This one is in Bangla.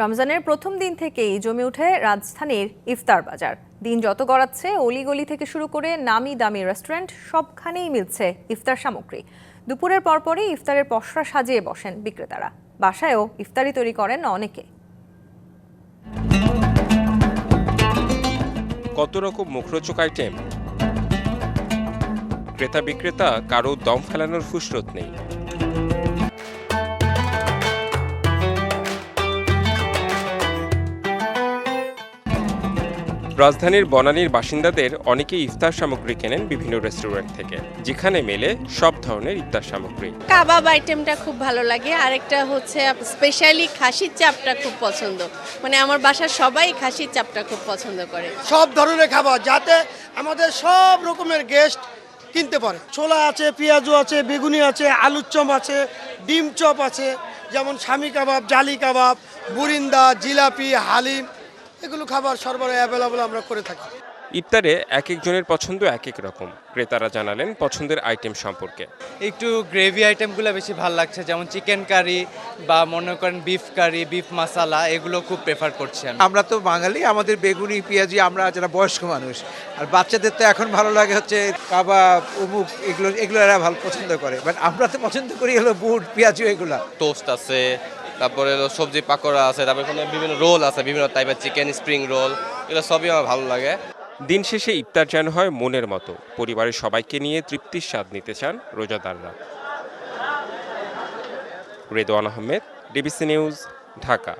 রমজানের প্রথম দিন থেকেই জমে উঠে রাজধানীর ইফতার বাজার। দিন যত গড়াচ্ছে, অলিগলি থেকে শুরু করে নামি দামি রেস্টুরেন্ট সবখানেই মিলছে ইফতার সামগ্রী। দুপুরের পরপরই ইফতারের পসরা সাজিয়ে বসেন বিক্রেতারা। বাসায়ও ইফতারি তৈরি করেন অনেকে। কত রকম মুখরোচক আইটেম ক্রেতা বিক্রেতা কারও দম ফেলানোর ফুসরত নেই। রাজধানীর বনানীর বাসিন্দাদের অনেকেই ইফতার সামগ্রী কেনেন বিভিন্ন রেস্টুরেন্ট থেকে যেখানে মেলে সব ধরনের ইফতার সামগ্রী। কাবাব আইটেমটা খুব ভালো লাগে আরেকটা হচ্ছে স্পেশালি খাসির চাপটা খুব পছন্দ। মানে আমার বাসার সবাই খাসির চাপটা খুব পছন্দ করে। সব ধরনের খাবার যাতে আমাদের সব রকমের গেস্ট কিনতে পারে। ছোলা আছে পেঁয়াজও আছে বেগুনি আছে আলুর চপ আছে ডিম চপ আছে যেমন স্বামী কাবাব জালি কাবাব বুরিন্দা জিলাপি হালিম। এগুলো খাবার সরবরাহ অ্যাভেলেবল আমরা করে থাকি। ইফতারে এক একজনের পছন্দ এক এক রকম। ক্রেতারা জানালেন পছন্দের আইটেম সম্পর্কে। একটু গ্রেভি আইটেমগুলো বেশি ভালো লাগছে যেমন চিকেন কারি বা মনে করেন বিফ কারি বিফ মশালা এগুলো খুব প্রেফার করছি আমি। আমরা তো বাঙালি আমাদের বেগুনি পেঁয়াজি আমরা যারা বয়স্ক মানুষ আর বাচ্চাদের তো এখন ভালো লাগে হচ্ছে কাবাব উমুক এগুলো এগুলো এরা ভালো পছন্দ করে। বাট আমরা তো পছন্দ করি হলো বুট পেঁয়াজু এগুলা। টোস্ট আছে তারপরে সবজি পাকোড়া আছে, তারপরে এখানে বিভিন্ন রোল আছে, বিভিন্ন টাইপের চিকেন স্প্রিং রোল এগুলো সবই আমার ভালো লাগে। দিন শেষে ইফতার যেন হয় মনের মতো। পরিবারের সবাইকে নিয়ে তৃপ্তির স্বাদ নিতে চান রোজাদাররা। Redwan Ahmed, DBC news, Dhaka.